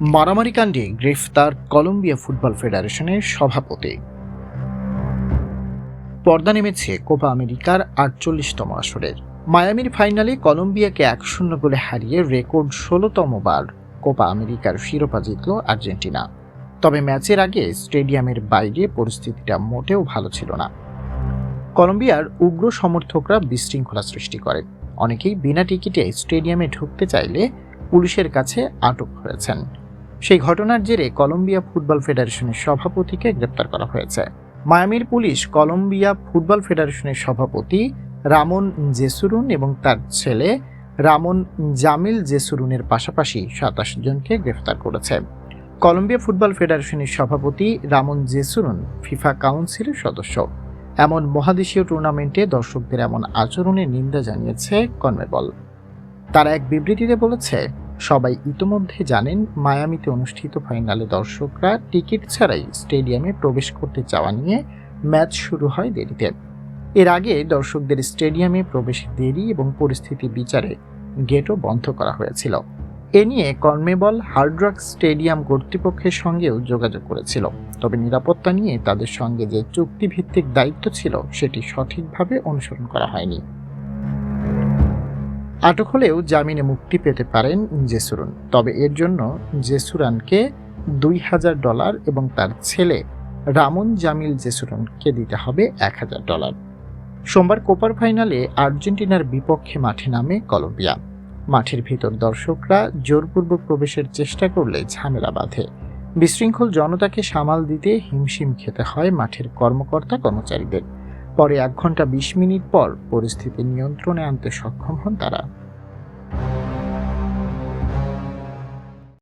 মারামারি কাণ্ডে গ্রেফতার কলম্বিয়া ফুটবল ফেডারেশনের সভাপতি। পর্দা নেমেছে কোপা আমেরিকার আটচল্লিশতম আসরের। মায়ামির ফাইনালে কলম্বিয়াকে এক শূন্য গোলে হারিয়ে রেকর্ড ষোলোতম বার কোপা আমেরিকার শিরোপা জিতল আর্জেন্টিনা। তবে ম্যাচের আগে স্টেডিয়ামের বাইরে পরিস্থিতিটা মোটেও ভালো ছিল না। কলম্বিয়ার উগ্র সমর্থকরা বিশৃঙ্খলা সৃষ্টি করে। অনেকেই বিনা টিকিটে স্টেডিয়ামে ঢুকতে চাইলে পুলিশের কাছে আটক হয়েছেন। সেই ঘটনার জেরে কলম্বিয়া ফুটবল ফেডারেশনের সভাপতিকে গ্রেপ্তার করা হয়েছে। মায়ামির পুলিশ কলম্বিয়া ফুটবল ফেডারেশনের সভাপতি রামন জেসুরুন এবং তার ছেলে রামন জামিল জেসুরুনের পাশাপাশি সাতাশ জনকে গ্রেফতার করেছে। কলম্বিয়া ফুটবল ফেডারেশনের সভাপতি রামন জেসুরুন ফিফা কাউন্সিলের সদস্য। এমন মহাদেশীয় টুর্নামেন্টে দর্শকদের এমন আচরণের নিন্দা জানিয়েছে কনমেবল তারা এক বিবৃতিতে বলেছে সবাই ইতোমধ্যে জানেন, মায়ামিতে অনুষ্ঠিত ফাইনালে দর্শকরা টিকিট ছাড়াই স্টেডিয়ামে প্রবেশ করতে চাওয়া নিয়ে ম্যাচ শুরু হয় দেরিতে। এর আগে দর্শকদের স্টেডিয়ামে প্রবেশ দেরি এবং পরিস্থিতি বিচারে গেটও বন্ধ করা হয়েছিল। এ নিয়ে কর্মেবল হার্ডরক স্টেডিয়াম কর্তৃপক্ষের সঙ্গেও যোগাযোগ করেছিল। তবে নিরাপত্তা নিয়ে তাদের সঙ্গে যে চুক্তিভিত্তিক দায়িত্ব ছিল, সেটি সঠিকভাবে অনুসরণ করা হয়নি। আটক হলেও জামিনে মুক্তি পেতে পারেন জেসুরুন। তবে এর জন্য জেসুরানকে দুই হাজার ডলার এবং তার ছেলে রামন জামিল জেসুরনকে দিতে হবে এক হাজার ডলার। সোমবার কোপার ফাইনালে আর্জেন্টিনার বিপক্ষে মাঠে নামে কলম্বিয়া। মাঠের ভিতর দর্শকরা জোরপূর্বক প্রবেশের চেষ্টা করলে ঝামেলা বাঁধে। বিশৃঙ্খল জনতাকে সামাল দিতে হিমশিম খেতে হয় মাঠের কর্মকর্তা কর্মচারীদের। পরে এক ঘণ্টা বিশ মিনিট পর পরিস্থিতি নিয়ন্ত্রণে আনতে সক্ষম হন তারা।